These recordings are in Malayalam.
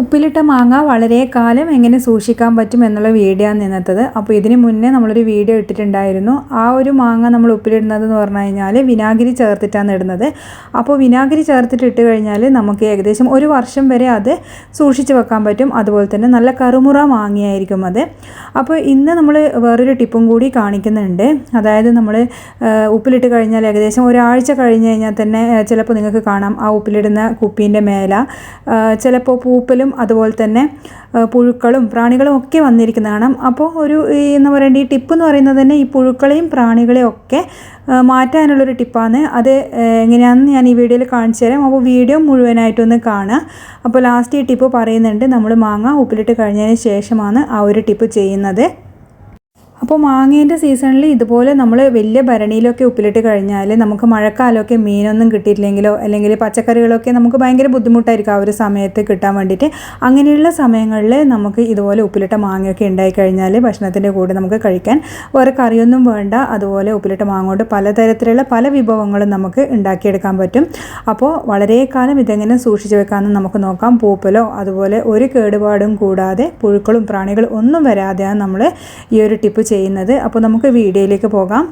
ഉപ്പിലിട്ട മാങ്ങ വളരെ കാലം എങ്ങനെ സൂക്ഷിക്കാൻ പറ്റും എന്നുള്ള വീഡിയോ ആണ് നിന്നത്തത് അപ്പോൾ ഇതിന് മുന്നേ നമ്മളൊരു വീഡിയോ ഇട്ടിട്ടുണ്ടായിരുന്നു. ആ ഒരു മാങ്ങ നമ്മൾ ഉപ്പിലിടുന്നത് എന്ന് പറഞ്ഞു കഴിഞ്ഞാൽ വിനാഗിരി ചേർത്തിട്ടാണ് ഇടുന്നത്. അപ്പോൾ വിനാഗിരി ചേർത്തിട്ട് ഇട്ട് കഴിഞ്ഞാൽ നമുക്ക് ഏകദേശം ഒരു വർഷം വരെ അത് സൂക്ഷിച്ച് വെക്കാൻ പറ്റും. അതുപോലെ തന്നെ നല്ല കറുമുറ മാങ്ങയായിരിക്കും അത്. അപ്പോൾ ഇന്ന് നമ്മൾ വേറൊരു ടിപ്പും കൂടി കാണിക്കുന്നുണ്ട്. അതായത് നമ്മൾ ഉപ്പിലിട്ട് കഴിഞ്ഞാൽ ഏകദേശം ഒരാഴ്ച കഴിഞ്ഞ് കഴിഞ്ഞാൽ തന്നെ ചിലപ്പോൾ നിങ്ങൾക്ക് കാണാം ആ ഉപ്പിലിടുന്ന കുപ്പീന്റെ മേല. ചിലപ്പോൾ പൂപ്പലും അതുപോലെ തന്നെ പുഴുക്കളും പ്രാണികളും ഒക്കെ വന്നിരിക്കുന്നതാണ്. അപ്പോൾ ഒരു എന്ന് പറയേണ്ട ഈ ടിപ്പ് എന്ന് പറയുന്നത് തന്നെ ഈ പുഴുക്കളെയും പ്രാണികളെയും ഒക്കെ മാറ്റാനുള്ളൊരു ടിപ്പാണ്. അത് എങ്ങനെയാണെന്ന് ഞാൻ ഈ വീഡിയോയിൽ കാണിച്ചു തരാം. അപ്പോൾ വീഡിയോ മുഴുവനായിട്ടൊന്ന് കാണുക. അപ്പോൾ ലാസ്റ്റ് ഈ ടിപ്പ് പറയുന്നുണ്ട്. നമ്മൾ മാങ്ങ ഉപ്പിലിട്ട് കഴിഞ്ഞതിന് ശേഷമാണ് ആ ഒരു ടിപ്പ് ചെയ്യുന്നത്. അപ്പോൾ മാങ്ങേന്റെ സീസണിൽ ഇതുപോലെ നമ്മൾ വലിയ ഭരണിയിലൊക്കെ ഉപ്പിലിട്ട് കഴിഞ്ഞാൽ നമുക്ക് മഴക്കാലമൊക്കെ മീനൊന്നും കിട്ടിയിട്ടില്ലെങ്കിലോ അല്ലെങ്കിൽ പച്ചക്കറികളൊക്കെ നമുക്ക് ഭയങ്കര ബുദ്ധിമുട്ടായിരിക്കും ആ ഒരു സമയത്ത് കിട്ടാൻ വേണ്ടിയിട്ട്. അങ്ങനെയുള്ള സമയങ്ങളിൽ നമുക്ക് ഇതുപോലെ ഉപ്പിലിട്ട മാങ്ങയൊക്കെ ഉണ്ടായി കഴിഞ്ഞാൽ ഭക്ഷണത്തിന്റെ കൂടെ നമുക്ക് കഴിക്കാൻ. വേറെ കറിയൊന്നും വേണ്ട അതുപോലെ ഉപ്പിലിട്ട മാങ്ങ കൊണ്ട് പലതരത്തിലുള്ള പല വിഭവങ്ങളും നമുക്ക് ഉണ്ടാക്കിയെടുക്കാൻ പറ്റും. അപ്പോൾ വളരെ കാലം ഇതെങ്ങനെ സൂക്ഷിച്ചു വെക്കാമെന്ന് നമുക്ക് നോക്കാം. പൂപ്പലോ അതുപോലെ ഒരു കേടുപാടും കൂടാതെ പുഴുക്കളും പ്രാണികളും ഒന്നും വരാതെയാണ് നമ്മൾ ഈ ഒരു ടിപ്പ് ചെയ്യുന്നത് അപ്പോൾ നമുക്ക് വീഡിയോയിലേക്ക് പോകാം.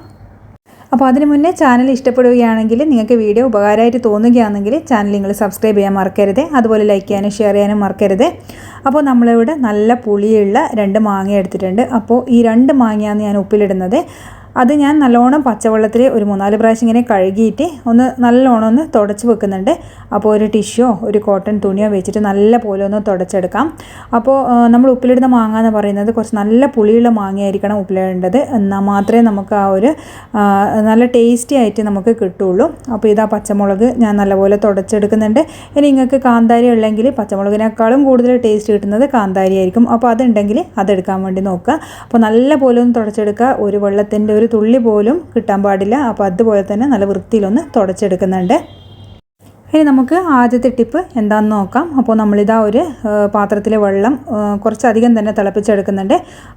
അപ്പോൾ അതിന് മുന്നേ ചാനൽ ഇഷ്ടപ്പെടുകയാണെങ്കിൽ നിങ്ങൾക്ക് വീഡിയോ ഉപകാരമായിട്ട് തോന്നുകയാണെങ്കിൽ ചാനൽ നിങ്ങൾ സബ്സ്ക്രൈബ് ചെയ്യാൻ മറക്കരുത്. അതുപോലെ ലൈക്ക് ചെയ്യാനും ഷെയർ ചെയ്യാനും മറക്കരുത്. അപ്പോൾ നമ്മളിവിടെ നല്ല പുളിയുള്ള രണ്ട് മാങ്ങ എടുത്തിട്ടുണ്ട്. അപ്പോൾ ഈ രണ്ട് മാങ്ങയാണ് ഞാൻ ഉപ്പിലിടുന്നത്. അത് ഞാൻ നല്ലോണം പച്ചവെള്ളത്തിൽ ഒരു മൂന്നാൽ പ്രാവശ്യം ഇങ്ങനെ കഴുകിയിട്ട് ഒന്ന് നല്ലോണം ഒന്ന് തുടച്ച് വെക്കുന്നുണ്ട്. അപ്പോൾ ഒരു ടിഷ്യോ ഒരു കോട്ടൺ തുണിയോ വെച്ചിട്ട് നല്ല പോലെ ഒന്ന് തുടച്ചെടുക്കാം. അപ്പോൾ നമ്മൾ ഉപ്പിലിടുന്ന മാങ്ങ എന്ന് പറയുന്നത് കുറച്ച് നല്ല പുളിയുള്ള മാങ്ങയായിരിക്കണം ഉപ്പിലിടേണ്ടത്. എന്നാൽ മാത്രമേ നമുക്ക് ആ ഒരു നല്ല ടേസ്റ്റി ആയിട്ട് നമുക്ക് കിട്ടുള്ളൂ അപ്പോൾ ഇതാ പച്ചമുളക് ഞാൻ നല്ലപോലെ തുടച്ചെടുക്കുന്നുണ്ട്. ഇനി നിങ്ങൾക്ക് കാന്താരി ഉള്ളെങ്കിൽ പച്ചമുളകിനേക്കാളും കൂടുതൽ ടേസ്റ്റ് കിട്ടുന്നത് കാന്താരി ആയിരിക്കും അപ്പോൾ അതുണ്ടെങ്കിൽ അതെടുക്കാൻ വേണ്ടി നോക്കുക. അപ്പോൾ നല്ല പോലെ ഒന്ന് തുടച്ചെടുക്കുക. ഒരു വെള്ളത്തിന്റെ ഒരു തുള്ളി പോലും കിട്ടാൻ പാടില്ല. അപ്പോൾ അതുപോലെ തന്നെ നല്ല വൃത്തിയിലൊന്ന് തുടച്ചെടുക്കുന്നുണ്ട്. ഇനി നമുക്ക് ആദ്യത്തെ ടിപ്പ് എന്താണെന്ന് നോക്കാം. അപ്പോൾ നമ്മളിതാ ഒരു പാത്രത്തിലെ വെള്ളം കുറച്ചധികം തന്നെ തിളപ്പിച്ചെടുക്കുന്നുണ്ട്.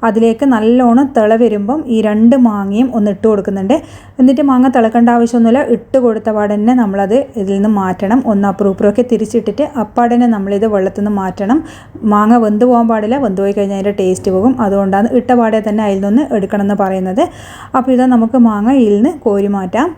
അതിലേക്ക് നല്ലോണം തിള വരുമ്പം ഈ രണ്ട് മാങ്ങയും ഒന്ന് ഇട്ട് കൊടുക്കുന്നുണ്ട്. എന്നിട്ട് മാങ്ങ തിളക്കേണ്ട ആവശ്യമൊന്നുമില്ല. ഇട്ട് കൊടുത്ത പാടന്നെ നമ്മളത് ഇതിൽ നിന്ന് മാറ്റണം. ഒന്ന് അപ്രൂപ്രൊക്കെ തിരിച്ചിട്ടിട്ട് അപ്പാടനെ നമ്മളിത് വെള്ളത്തിൽ നിന്ന് മാറ്റണം. മാങ്ങ വെന്ത് പോകാൻ പാടില്ല. വെന്ത് പോയി കഴിഞ്ഞാൽ അതിന്റെ ടേസ്റ്റ് പോകും. അതുകൊണ്ടാണ് ഇട്ട പാടെ തന്നെ അതിൽ നിന്ന് എടുക്കണം എന്ന് പറയുന്നത്. അപ്പോൾ ഇതാ നമുക്ക് മാങ്ങ ഇതിൽ നിന്ന് കോരി മാറ്റാം.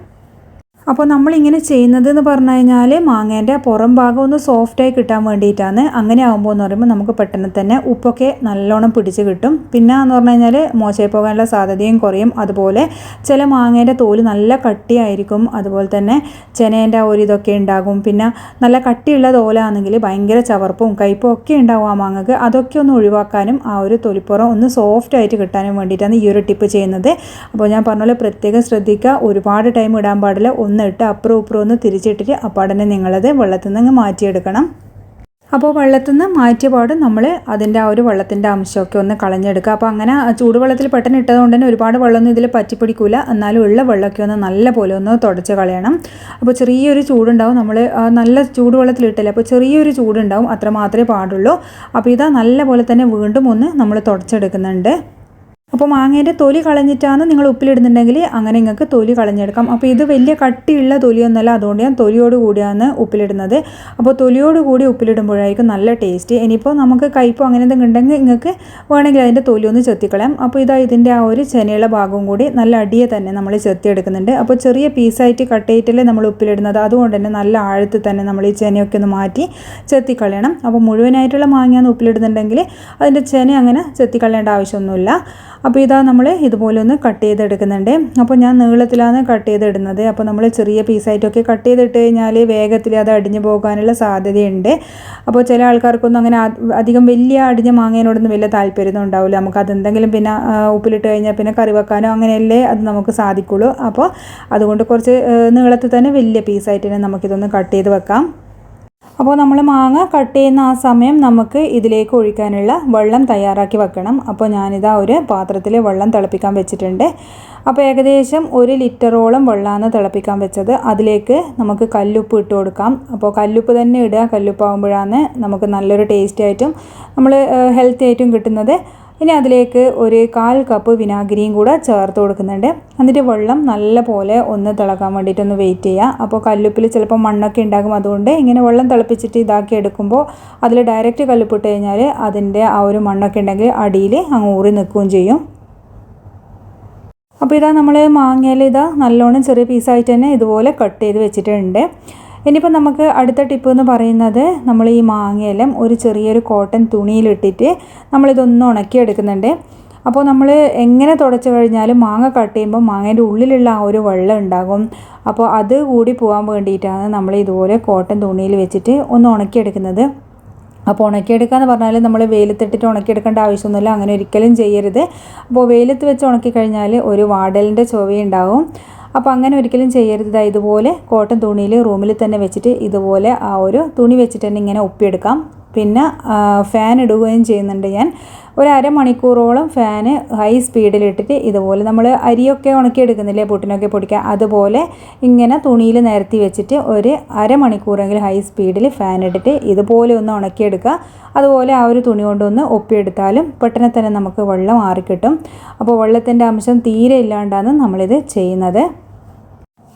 അപ്പോൾ നമ്മളിങ്ങനെ ചെയ്യുന്നത് എന്ന് പറഞ്ഞു കഴിഞ്ഞാൽ മാങ്ങേന്റെ പുറം ഭാഗം ഒന്ന് സോഫ്റ്റായി കിട്ടാൻ വേണ്ടിയിട്ടാണ്. അങ്ങനെ ആകുമ്പോൾ എന്ന് പറയുമ്പോൾ നമുക്ക് പെട്ടെന്ന് തന്നെ ഉപ്പൊക്കെ നല്ലോണം പിടിച്ച് കിട്ടും. പിന്നെ എന്ന് പറഞ്ഞു കഴിഞ്ഞാൽ മോശമായി പോകാനുള്ള സാധ്യതയും കുറയും. അതുപോലെ ചില മാങ്ങേന്റെ തോൽ നല്ല കട്ടിയായിരിക്കും. അതുപോലെ തന്നെ ചെനേന്റെ ആ ഒരു ഇതൊക്കെ ഉണ്ടാകും. പിന്നെ നല്ല കട്ടിയുള്ള തോലാണെങ്കിൽ ഭയങ്കര ചവർപ്പും കയ്പും ഒക്കെ ഉണ്ടാവും ആ മാങ്ങക്ക്. അതൊക്കെ ഒന്ന് ഒഴിവാക്കാനും ആ ഒരു തൊലിപ്പുറം ഒന്ന് സോഫ്റ്റ് ആയിട്ട് കിട്ടാനും വേണ്ടിയിട്ടാണ് ഈ ഒരു ടിപ്പ് ചെയ്യുന്നത്. അപ്പോൾ ഞാൻ പറഞ്ഞ പോലെ പ്രത്യേകം ശ്രദ്ധിക്കുക. ഒരുപാട് ടൈം ഇടാൻ പാടില്ല. ഒന്ന് ഇട്ട് അപ്പുറം ഇപ്പുറം ഒന്ന് തിരിച്ചിട്ടിട്ട് അപ്പാടനെ നിങ്ങളത് വെള്ളത്തിൽ നിന്ന് മാറ്റിയെടുക്കണം. അപ്പോൾ വെള്ളത്തിൽ നിന്ന് മാറ്റിയ പാട് നമ്മൾ അതിന്റെ ആ ഒരു വെള്ളത്തിന്റെ അംശമൊക്കെ ഒന്ന് കളഞ്ഞെടുക്കുക. അപ്പോൾ അങ്ങനെ ചൂടുവെള്ളത്തിൽ പെട്ടെന്ന് ഇട്ടതുകൊണ്ട് തന്നെ ഒരുപാട് വെള്ളമൊന്നും ഇതിൽ പറ്റിപ്പിടിക്കില്ല എന്നാലും ഉള്ള വെള്ളമൊക്കെ ഒന്ന് നല്ല പോലെ ഒന്ന് തുടച്ച് കളയണം. അപ്പോൾ ചെറിയൊരു ചൂടുണ്ടാവും. നമ്മൾ നല്ല ചൂടുവെള്ളത്തിൽ ഇട്ടില്ല? അപ്പോൾ ചെറിയൊരു ചൂടുണ്ടാവും. അത്ര മാത്രമേ പാടുള്ളൂ. അപ്പോൾ ഇതാ നല്ല പോലെ തന്നെ വീണ്ടും ഒന്ന് നമ്മൾ തുടച്ചെടുക്കുന്നുണ്ട്. അപ്പോൾ മാങ്ങേന്റെ തൊലി കളഞ്ഞിട്ടാണ് നിങ്ങൾ ഉപ്പിലിടുന്നുണ്ടെങ്കിൽ അങ്ങനെ നിങ്ങൾക്ക് തൊലി കളഞ്ഞെടുക്കാം. അപ്പോൾ ഇത് വലിയ കട്ടിയുള്ള തൊലിയൊന്നുമല്ല അതുകൊണ്ട് ഞാൻ തൊലിയോട് കൂടിയാണ് ഉപ്പിലിടുന്നത്. അപ്പോൾ തൊലിയോട് കൂടി ഉപ്പിലിടുമ്പോഴായിരിക്കും നല്ല ടേസ്റ്റ്. ഇനിയിപ്പോൾ നമുക്ക് കയ്പോ അങ്ങനെ എന്തെങ്കിലും ഉണ്ടെങ്കിൽ നിങ്ങൾക്ക് വേണമെങ്കിൽ അതിന്റെ തൊലി ഒന്ന് ചെത്തിക്കളയാം. അപ്പോൾ ഇതാ ഇതിന്റെ ആ ഒരു ചെനയുള്ള ഭാഗവും കൂടി നല്ല അടിയെ തന്നെ നമ്മൾ ചെത്തിയെടുക്കുന്നുണ്ട്. അപ്പോൾ ചെറിയ പീസായിട്ട് കട്ട് ചെയ്തിട്ടല്ലേ നമ്മൾ ഉപ്പിലിടുന്നത്. അതുകൊണ്ട് തന്നെ നല്ല ആഴത്തിൽ തന്നെ നമ്മൾ ഈ ചെനയൊക്കെ ഒന്ന് മാറ്റി ചെത്തിക്കളയണം. അപ്പോൾ മുഴുവനായിട്ടുള്ള മാങ്ങയാണ് ഉപ്പിലിടുന്നുണ്ടെങ്കിൽ അതിന്റെ ചെന അങ്ങനെ ചെത്തിക്കളയേണ്ട ആവശ്യമൊന്നുമില്ല. അപ്പോൾ ഇതാ നമ്മൾ ഇതുപോലെ ഒന്ന് കട്ട് ചെയ്തെടുക്കുന്നുണ്ട്. അപ്പോൾ ഞാൻ നീളത്തിലാണ് കട്ട് ചെയ്തിടുന്നത്. അപ്പോൾ നമ്മൾ ചെറിയ പീസായിട്ടൊക്കെ കട്ട് ചെയ്തിട്ട് കഴിഞ്ഞാൽ വേഗത്തിൽ അത് അടിഞ്ഞു പോകാനുള്ള സാധ്യതയുണ്ട്. അപ്പോൾ ചില ആൾക്കാർക്കൊന്നും അങ്ങനെ അധികം വലിയ അടിഞ്ഞ മാങ്ങേനോടൊന്നും വലിയ താല്പര്യമൊന്നും ഉണ്ടാവില്ല. നമുക്ക് അതെന്തെങ്കിലും പിന്നെ ഉപ്പിലിട്ട് കഴിഞ്ഞാൽ പിന്നെ കറി വെക്കാനോ അങ്ങനെയല്ലേ അത് നമുക്ക് സാധിക്കുള്ളൂ. അപ്പോൾ അതുകൊണ്ട് കുറച്ച് നീളത്തിൽ തന്നെ വലിയ പീസായിട്ട് തന്നെ നമുക്കിതൊന്ന് കട്ട് ചെയ്ത് വെക്കാം. അപ്പോൾ നമ്മൾ മാങ്ങ കട്ട് ചെയ്യുന്ന ആ സമയം നമുക്ക് ഇതിലേക്ക് ഒഴിക്കാനുള്ള വെള്ളം തയ്യാറാക്കി വെക്കണം. അപ്പോൾ ഞാനിതാ ഒരു പാത്രത്തിൽ വെള്ളം തിളപ്പിക്കാൻ വെച്ചിട്ടുണ്ട്. അപ്പോൾ ഏകദേശം ഒരു ലിറ്ററോളം വെള്ളമാണ് തിളപ്പിക്കാൻ വെച്ചത്. അതിലേക്ക് നമുക്ക് കല്ലുപ്പ് ഇട്ട് കൊടുക്കാം. അപ്പോൾ കല്ലുപ്പ് തന്നെ ഇടുക. കല്ലുപ്പാകുമ്പോഴാണ് നമുക്ക് നല്ലൊരു ടേസ്റ്റി ആയിട്ടും നമ്മൾ ഹെൽത്തി ആയിട്ടും കിട്ടുന്നത്. ഇനി അതിലേക്ക് ഒരു കാൽ കപ്പ് വിനാഗിരിയും കൂടെ ചേർത്ത് കൊടുക്കുന്നുണ്ട്. എന്നിട്ട് വെള്ളം നല്ല പോലെ ഒന്ന് തിളക്കാൻ വേണ്ടിയിട്ടൊന്ന് വെയിറ്റ് ചെയ്യുക അപ്പോൾ കല്ലുപ്പിൽ ചിലപ്പോൾ മണ്ണൊക്കെ ഉണ്ടാകും. അതുകൊണ്ട് ഇങ്ങനെ വെള്ളം തിളപ്പിച്ചിട്ട് ഇതാക്കി എടുക്കുമ്പോൾ അതിൽ ഡയറക്റ്റ് കല്ലുപ്പിട്ട് കഴിഞ്ഞാൽ അതിന്റെ ആ ഒരു മണ്ണൊക്കെ ഉണ്ടെങ്കിൽ അടിയിൽ അങ്ങ് ഊറി നിൽക്കുകയും ചെയ്യും. അപ്പോൾ ഇതാ നമ്മൾ മാങ്ങയിൽ ഇതാ നല്ലോണം ചെറിയ പീസായിട്ട് തന്നെ ഇതുപോലെ കട്ട് ചെയ്ത് വെച്ചിട്ടുണ്ട്. ഇനിയിപ്പോൾ നമുക്ക് അടുത്ത ടിപ്പ് എന്ന് പറയുന്നത് നമ്മൾ ഈ മാങ്ങയെല്ലാം ഒരു ചെറിയൊരു കോട്ടൺ തുണിയിലിട്ടിട്ട് നമ്മളിതൊന്ന് ഉണക്കിയെടുക്കുന്നുണ്ട്. അപ്പോൾ നമ്മൾ എങ്ങനെ തുടച്ചു കഴിഞ്ഞാലും മാങ്ങ കട്ട് ചെയ്യുമ്പോൾ മാങ്ങേന്റെ ഉള്ളിലുള്ള ആ ഒരു വെള്ളം ഉണ്ടാകും. അപ്പോൾ അത് കൂടി പോകാൻ വേണ്ടിയിട്ടാണ് നമ്മൾ ഇതുപോലെ കോട്ടൺ തുണിയിൽ വെച്ചിട്ട് ഒന്ന് ഉണക്കിയെടുക്കുന്നത്. അപ്പോൾ ഉണക്കിയെടുക്കുക എന്ന് പറഞ്ഞാൽ നമ്മൾ വെയിലത്തിട്ടിട്ട് ഉണക്കിയെടുക്കേണ്ട ആവശ്യമൊന്നുമില്ല അങ്ങനെ ഒരിക്കലും ചെയ്യരുത്. അപ്പോൾ വെയിലത്ത് വെച്ച് ഉണക്കി കഴിഞ്ഞാൽ ഒരു വാടലിന്റെ ചൊവയുണ്ടാവും അപ്പോൾ അങ്ങനെ ഒരിക്കലും ചെയ്യരുത്. ഇതുപോലെ കോട്ടൺ തുണിയിൽ റൂമിൽ തന്നെ വെച്ചിട്ട് ഇതുപോലെ ആ ഒരു തുണി വെച്ചിട്ട് തന്നെ ഇങ്ങനെ ഒപ്പിയെടുക്കാം. പിന്നെ ഫാൻ ഇടുകയും ചെയ്യുന്നുണ്ട് ഞാൻ. ഒരു അരമണിക്കൂറോളം ഫാന് ഹൈ സ്പീഡിലിട്ടിട്ട് ഇതുപോലെ നമ്മൾ അരിയൊക്കെ ഉണക്കിയെടുക്കുന്നില്ലേ? പുട്ടിനൊക്കെ പൊടിക്കുക അതുപോലെ ഇങ്ങനെ തുണിയിൽ നിരത്തി വെച്ചിട്ട് ഒരു അരമണിക്കൂറെങ്കിലും ഹൈ സ്പീഡിൽ ഫാൻ ഇട്ടിട്ട് ഇതുപോലെ ഒന്ന് ഉണക്കിയെടുക്കുക. അതുപോലെ ആ ഒരു തുണി കൊണ്ടൊന്ന് ഒപ്പിയെടുത്താലും പെട്ടെന്ന് തന്നെ നമുക്ക് വെള്ളം മാറിക്കിട്ടും അപ്പോൾ വെള്ളത്തിന്റെ അംശം തീരെ ഇല്ലാണ്ടാണ് നമ്മളിത് ചെയ്യുന്നത്.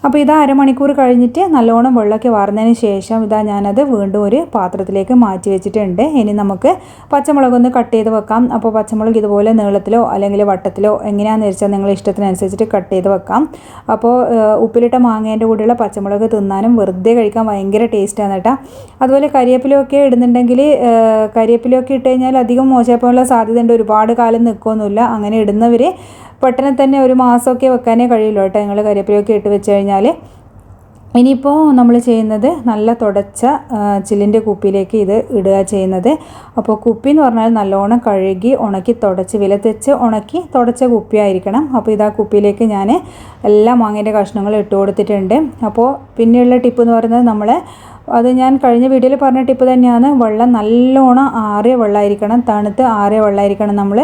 അപ്പോൾ ഇത് അരമണിക്കൂർ കഴിഞ്ഞിട്ട് നല്ലോണം വെള്ളമൊക്കെ വാർന്നതിന് ശേഷം ഇതാ ഞാനത് വീണ്ടും ഒരു പാത്രത്തിലേക്ക് മാറ്റി വെച്ചിട്ടുണ്ട്. ഇനി നമുക്ക് പച്ചമുളകൊന്ന് കട്ട് ചെയ്ത് വെക്കാം. അപ്പോൾ പച്ചമുളക് ഇതുപോലെ നീളത്തിലോ അല്ലെങ്കിൽ വട്ടത്തിലോ എങ്ങനെയാണെന്ന് വെച്ചാൽ നിങ്ങൾ ഇഷ്ടത്തിനനുസരിച്ചിട്ട് കട്ട് ചെയ്ത് വെക്കാം. അപ്പോൾ ഉപ്പിലിട്ട മാങ്ങേന്റെ കൂടെയുള്ള പച്ചമുളക് തിന്നാനും വെറുതെ കഴിക്കാൻ ഭയങ്കര ടേസ്റ്റാണ് കേട്ടോ. അതുപോലെ കരിയപ്പിലൊക്കെ ഇടുന്നുണ്ടെങ്കിൽ കരിയപ്പിലൊക്കെ ഇട്ട് കഴിഞ്ഞാൽ അധികം മോശമായിട്ടുള്ള സാധ്യതയുണ്ട്. ഒരുപാട് കാലം നിൽക്കുമൊന്നുമില്ല അങ്ങനെ ഇടുന്നവർ പെട്ടെന്ന് തന്നെ ഒരു മാസമൊക്കെ വെക്കാനേ കഴിയുള്ളൂ കേട്ടോ. നിങ്ങൾ കരിവേപ്പിലയൊക്കെ ഇട്ട് വെച്ച് കഴിഞ്ഞാൽ ഇനിയിപ്പോൾ നമ്മൾ ചെയ്യുന്നത് നല്ല തുടച്ച ചില്ലിന്റെ കുപ്പിയിലേക്ക് ഇത് ഇടുക ചെയ്യുന്നത്. അപ്പോൾ കുപ്പി എന്ന് പറഞ്ഞാൽ നല്ലോണം കഴുകി ഉണക്കി തുടച്ച് വിലത്തെച്ച് ഉണക്കി തുടച്ച കുപ്പിയായിരിക്കണം. അപ്പോൾ ഇതാ കുപ്പിയിലേക്ക് ഞാൻ എല്ലാ മാങ്ങേന്റെ കഷ്ണങ്ങളും ഇട്ട് കൊടുത്തിട്ടുണ്ട്. അപ്പോൾ പിന്നെയുള്ള ടിപ്പ് എന്ന് പറയുന്നത് നമ്മൾ അത് ഞാൻ കഴിഞ്ഞ വീഡിയോയിൽ പറഞ്ഞ ടിപ്പ് തന്നെയാണ്. വെള്ളം നല്ലോണം ആറിയ വെള്ളമായിരിക്കണം. തണുത്ത് ആറിയ വെള്ളമായിരിക്കണം നമ്മൾ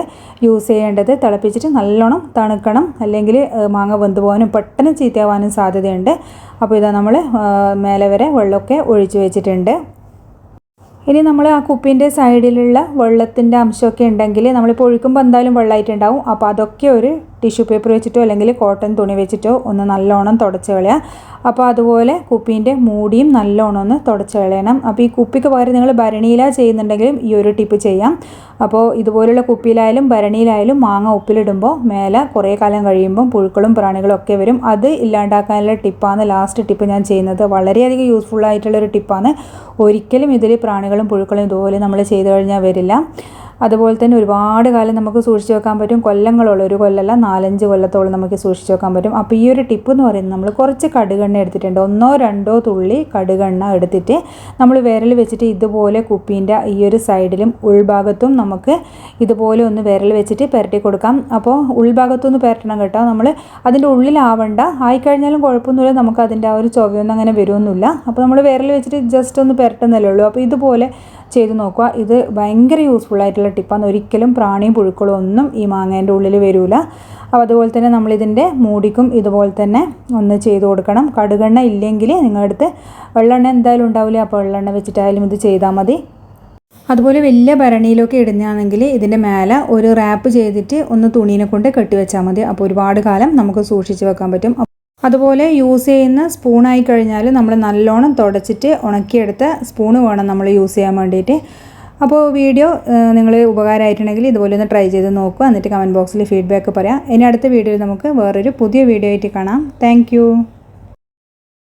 യൂസ് ചെയ്യേണ്ടത്. തിളപ്പിച്ചിട്ട് നല്ലോണം തണുക്കണം. അല്ലെങ്കിൽ മാങ്ങ വെന്ത് പോകാനും പെട്ടെന്ന് ചീത്തയാവാനും സാധ്യതയുണ്ട്. അപ്പോൾ ഇതാ നമ്മൾ മേലെ വരെ വെള്ളമൊക്കെ ഒഴിച്ചു വെച്ചിട്ടുണ്ട്. ഇനി നമ്മൾ ആ കുപ്പിന്റെ സൈഡിലുള്ള വെള്ളത്തിന്റെ അംശമൊക്കെ ഉണ്ടെങ്കിൽ നമ്മളിപ്പോൾ ഒഴിക്കുമ്പോൾ എന്തായാലും വെള്ളമായിട്ടുണ്ടാവും. അപ്പോൾ അതൊക്കെ ഒരു ടിഷ്യൂ പേപ്പർ വെച്ചിട്ടോ അല്ലെങ്കിൽ കോട്ടൺ തുണി വെച്ചിട്ടോ ഒന്ന് നല്ലോണം തുടച്ച് കളയുക അപ്പോൾ അതുപോലെ കുപ്പീന്റെ മൂടിയും നല്ലോണം ഒന്ന് തുടച്ച് കളയണം. അപ്പോൾ ഈ കുപ്പിക്ക് പകരം നിങ്ങൾ ഭരണിയില ചെയ്യുന്നുണ്ടെങ്കിലും ഈ ഒരു ടിപ്പ് ചെയ്യാം. അപ്പോൾ ഇതുപോലുള്ള കുപ്പിയിലായാലും ഭരണിയിലായാലും മാങ്ങ ഉപ്പിലിടുമ്പോൾ മേലെ കുറേ കാലം കഴിയുമ്പം പുഴുക്കളും പ്രാണികളും ഒക്കെ വരും. അത് ഇല്ലാണ്ടാക്കാനുള്ള ടിപ്പാണ് ലാസ്റ്റ് ടിപ്പ് ഞാൻ ചെയ്യുന്നത്. വളരെയധികം യൂസ്ഫുൾ ആയിട്ടുള്ളൊരു ടിപ്പാണ്. ഒരിക്കലും ഇതിൽ പ്രാണികളും പുഴുക്കളും ഇതുപോലെ നമ്മൾ ചെയ്തു കഴിഞ്ഞാൽ വരില്ല. അതുപോലെ തന്നെ ഒരുപാട് കാലം നമുക്ക് സൂക്ഷിച്ച് വെക്കാൻ പറ്റും. കൊല്ലങ്ങളുള്ള ഒരു കൊല്ലമല്ല നാലഞ്ച് കൊല്ലത്തോളം നമുക്ക് സൂക്ഷിച്ച് വെക്കാൻ പറ്റും. അപ്പോൾ ഈ ഒരു ടിപ്പ് എന്ന് പറയുന്നത് നമ്മൾ കുറച്ച് കടുകെണ്ണ എടുത്തിട്ടുണ്ട്. ഒന്നോ രണ്ടോ തുള്ളി കടുകെണ്ണ എടുത്തിട്ട് നമ്മൾ വിരൽ വെച്ചിട്ട് ഇതുപോലെ കുപ്പീന്റെ ഈ ഒരു സൈഡിലും ഉൾഭാഗത്തും നമുക്ക് ഇതുപോലെ ഒന്ന് വിരൽ വെച്ചിട്ട് പുരട്ടി കൊടുക്കാം. അപ്പോൾ ഉൾഭാഗത്തൊന്ന് പുരട്ടണം കേട്ടോ. നമ്മൾ അതിന്റെ ഉള്ളിലാവണ്ട. ആയിക്കഴിഞ്ഞാലും കുഴപ്പമൊന്നുമില്ല. നമുക്ക് അതിന്റെ ആ ഒരു ചൊവയൊന്നും അങ്ങനെ വരുമൊന്നുമില്ല അപ്പോൾ നമ്മൾ വിരൽ വെച്ചിട്ട് ജസ്റ്റ് ഒന്ന് പുരട്ടുന്നല്ലേ ഉള്ളൂ. അപ്പോൾ ഇതുപോലെ ചെയ്ത് നോക്കുക. ഇത് ഭയങ്കര യൂസ്ഫുൾ ആയിട്ടുള്ള ടിപ്പാണ് ഒരിക്കലും പ്രാണിയും പുഴുക്കളും ഒന്നും ഈ മാങ്ങേന്റെ ഉള്ളിൽ വരില്ല അപ്പോൾ അതുപോലെ തന്നെ നമ്മളിതിന്റെ മൂടിക്കും ഇതുപോലെ തന്നെ ഒന്ന് ചെയ്ത് കൊടുക്കണം. കടുകെണ്ണ ഇല്ലെങ്കിൽ നിങ്ങളുടെ അടുത്ത് വെള്ളെണ്ണ എന്തായാലും ഉണ്ടാവില്ല അപ്പോൾ വെള്ളെണ്ണ വെച്ചിട്ടായാലും ഇത് ചെയ്താൽ മതി. അതുപോലെ വലിയ ഭരണിയിലൊക്കെ ഇടുന്നതാണെങ്കിൽ ഇതിന്റെ മേലെ ഒരു റാപ്പ് ചെയ്തിട്ട് ഒന്ന് തുണീനെ കൊണ്ട് കെട്ടിവെച്ചാൽ മതി. അപ്പോൾ ഒരുപാട് കാലം നമുക്ക് സൂക്ഷിച്ച് വെക്കാൻ പറ്റും. അതുപോലെ യൂസ് ചെയ്യുന്ന സ്പൂണായി കഴിഞ്ഞാൽ നമ്മൾ നല്ലോണം തുടച്ചിട്ട് ഉണക്കിയെടുത്ത സ്പൂണ് വേണം നമ്മൾ യൂസ് ചെയ്യാൻ വേണ്ടിയിട്ട്. അപ്പോൾ വീഡിയോ നിങ്ങൾ ഉപകാരമായിട്ടുണ്ടെങ്കിൽ ഇതുപോലെ ഒന്ന് ട്രൈ ചെയ്ത് നോക്കുക. എന്നിട്ട് കമന്റ് ബോക്സിൽ ഫീഡ്ബാക്ക് പറയാം. ഇനി അടുത്ത വീഡിയോയിൽ നമുക്ക് വേറൊരു പുതിയ വീഡിയോ ആയിട്ട് കാണാം. താങ്ക്